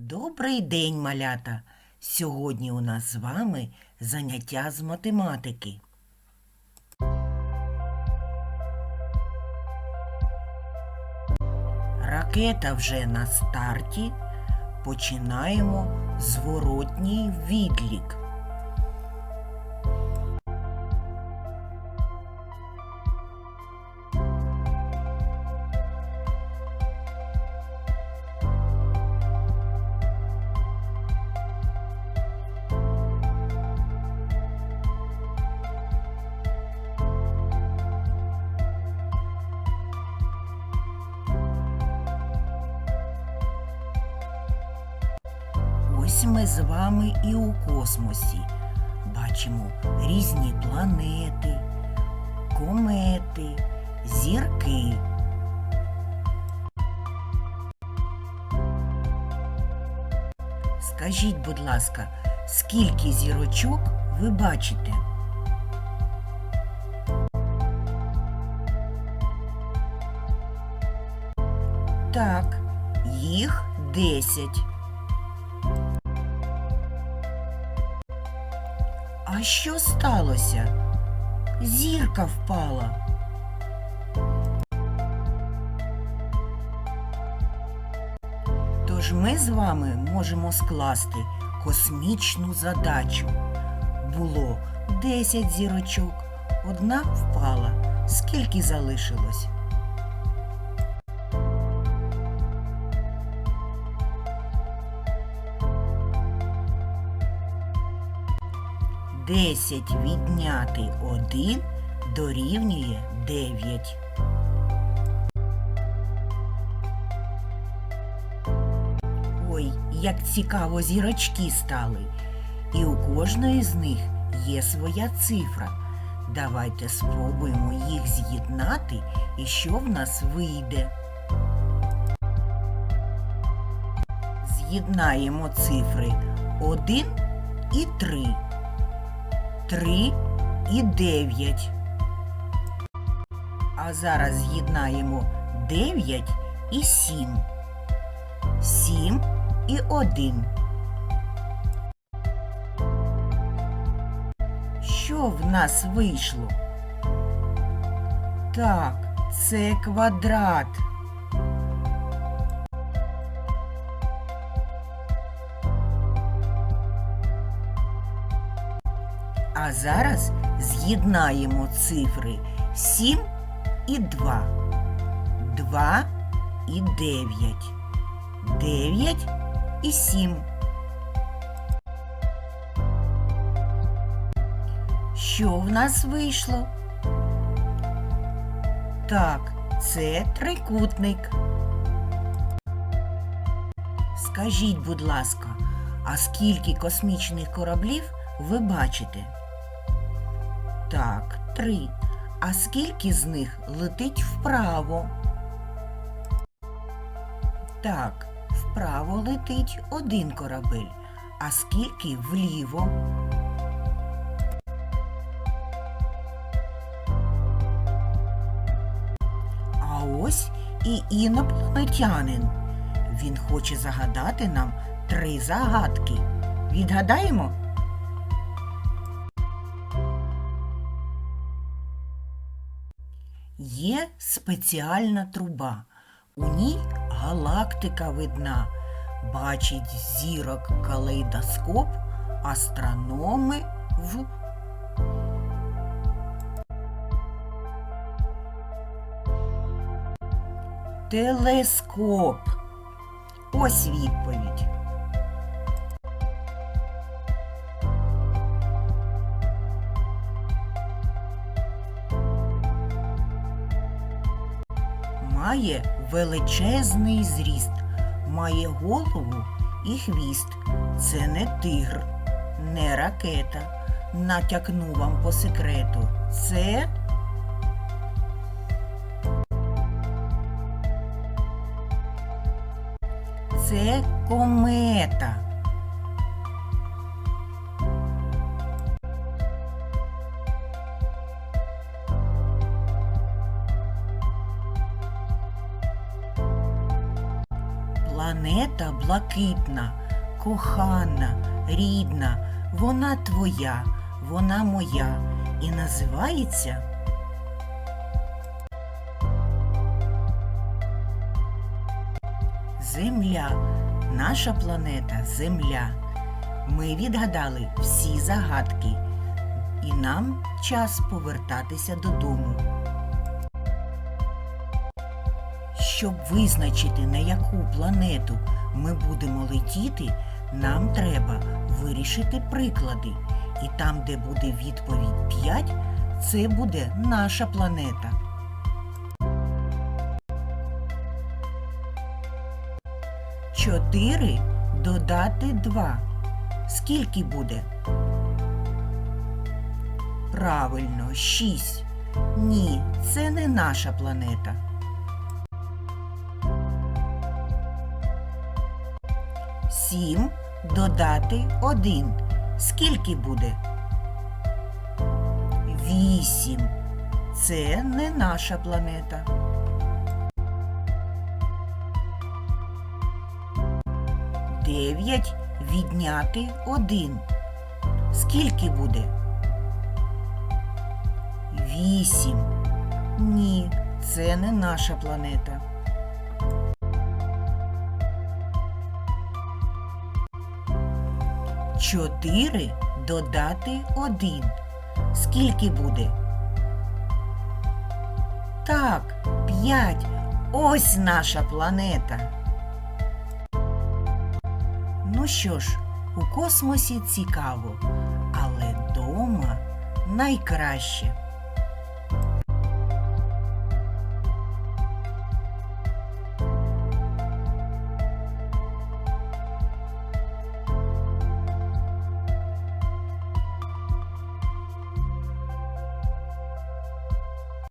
Добрий день, малята! Сьогодні у нас з вами заняття з математики. Ракета вже на старті. Починаємо зворотній відлік. Ось ми з вами і у космосі. Бачимо різні планети, комети, зірки. Скажіть, будь ласка, скільки зірочок ви бачите? Так, їх десять. А що сталося? Зірка впала. Тож ми з вами можемо скласти космічну задачу. Було 10 зірочок, одна впала. Скільки залишилось? Десять відняти один дорівнює дев'ять. Ой, як цікаво зірочки стали. І у кожної з них є своя цифра. Давайте спробуємо їх з'єднати і що в нас вийде. З'єднаємо цифри 1 і 3. 3 і 9. А зараз з'єднаємо 9 і 7. 7 і 1. Що в нас вийшло? Так, це квадрат. А зараз з'єднаємо цифри 7 і 2. 2 і 9. 9 і 7. Що в нас вийшло? Так, це трикутник. Скажіть, будь ласка, а скільки космічних кораблів ви бачите? Так, три. А скільки з них летить вправо? Так, вправо летить один корабель. А скільки вліво? А ось і інопланетянин. Він хоче загадати нам три загадки. Відгадаємо? Є спеціальна труба. У ній галактика видна. Бачить зірок калейдоскоп, астрономи в телескоп. Ось відповідь. Має величезний зріст, має голову і хвіст. Це не тигр, не ракета. Натякну вам по секрету. Це це комета. Планета блакитна, кохана, рідна, вона твоя, вона моя і називається Земля. Наша планета Земля. Ми відгадали всі загадки, і нам час повертатися додому. Щоб визначити, на яку планету ми будемо летіти, нам треба вирішити приклади. І там, де буде відповідь 5, це буде наша планета. Чотири додати два. Скільки буде? Правильно, шість. Ні, це не наша планета. Сім додати один. Скільки буде? Вісім. Це не наша планета. Дев'ять відняти один. Скільки буде? Вісім. Ні, це не наша планета. Чотири додати один. Скільки буде? Так, п'ять. Ось наша планета. Ну що ж, у космосі цікаво, але дома найкраще.